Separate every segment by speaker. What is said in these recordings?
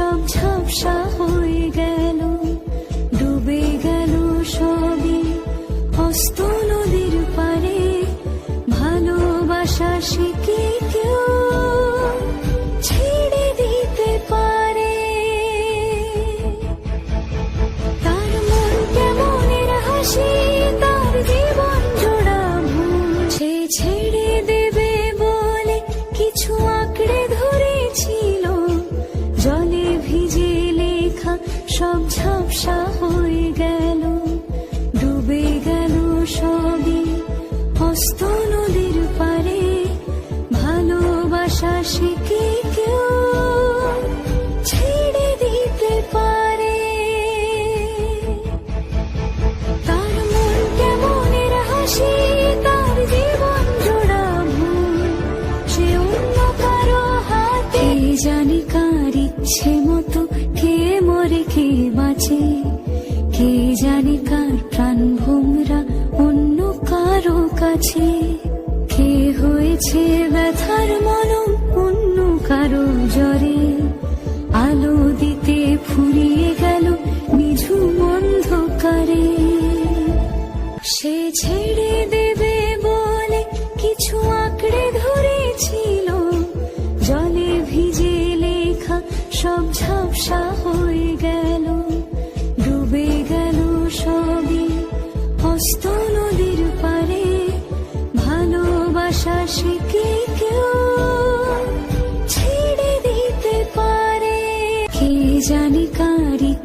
Speaker 1: লেখা সব শিখে কেউ ছেড়ে দিতে পারে। তার হাসি সে ইচ্ছে মতো কে মরে, কে কে অন্য কারও কাছে। কে হয়েছে ব্যথার মলম অন্য কারও জ্বরে আলো দিতে ফুরিয়ে গেল নিঝুম অন্ধকারে। সে ছেড়ে দেবে বলে কিছু আঁকড়ে ধরেছিল। জলে ভিজে লেখা সব ঝাপসা হয়ে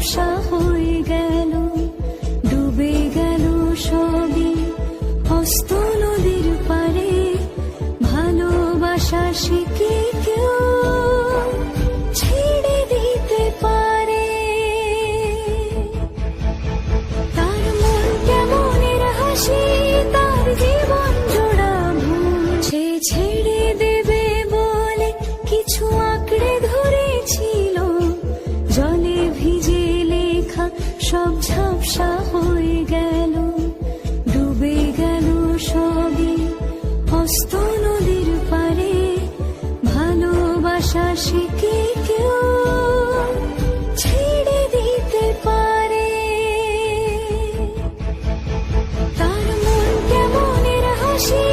Speaker 1: সব ঝাপসা শিখে কেউ ছেড়ে দিতে পারে? তার মন হাসি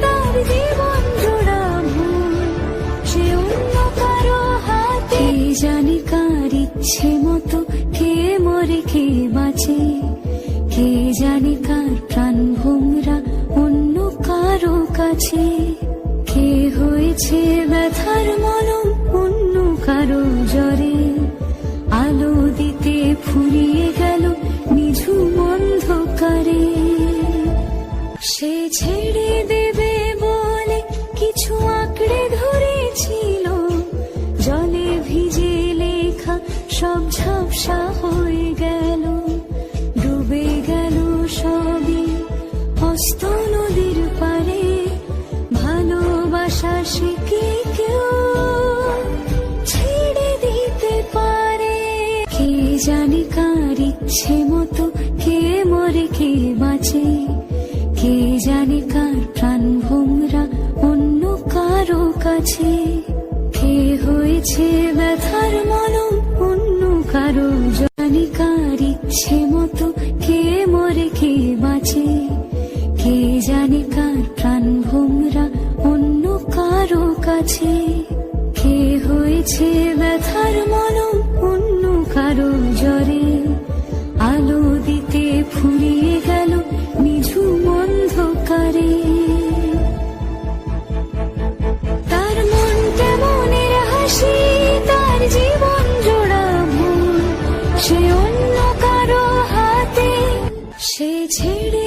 Speaker 1: তার জীবন জোড়া কারও হাতে জানি ইচ্ছে মতো কে মরে, কে বাঁচে? কে জানি কার প্রাণ অন্য কারও কাছে? কে হয়েছে নদীর পারে ভালোবাসা শিখে কেউ ছেড়ে দিতে পারে। কে জানে কার ইচ্ছে মতো কে মরে কে বাঁচে। কে জানে কার প্রাণ ভোমরা অন্য কারও কাছে। কে হয়েছে ব্যথার মলম অন্য কারও। জানি কার ইচ্ছে মতো কে মরে কে বাঁচে। জানে কার প্রাণ ভোমরা, অন্য কারও কাছে। কে হয়েছে ব্যথার মলম, অন্য কারও জ্বরে। আলো দিতে ফুরিয়ে গেল নিঝুম অন্ধকারে। তার মন কেমনের হাসি, তার জীবন জোড়া ভুল। সে অন্য কারও হাতে, সে ছেড়ে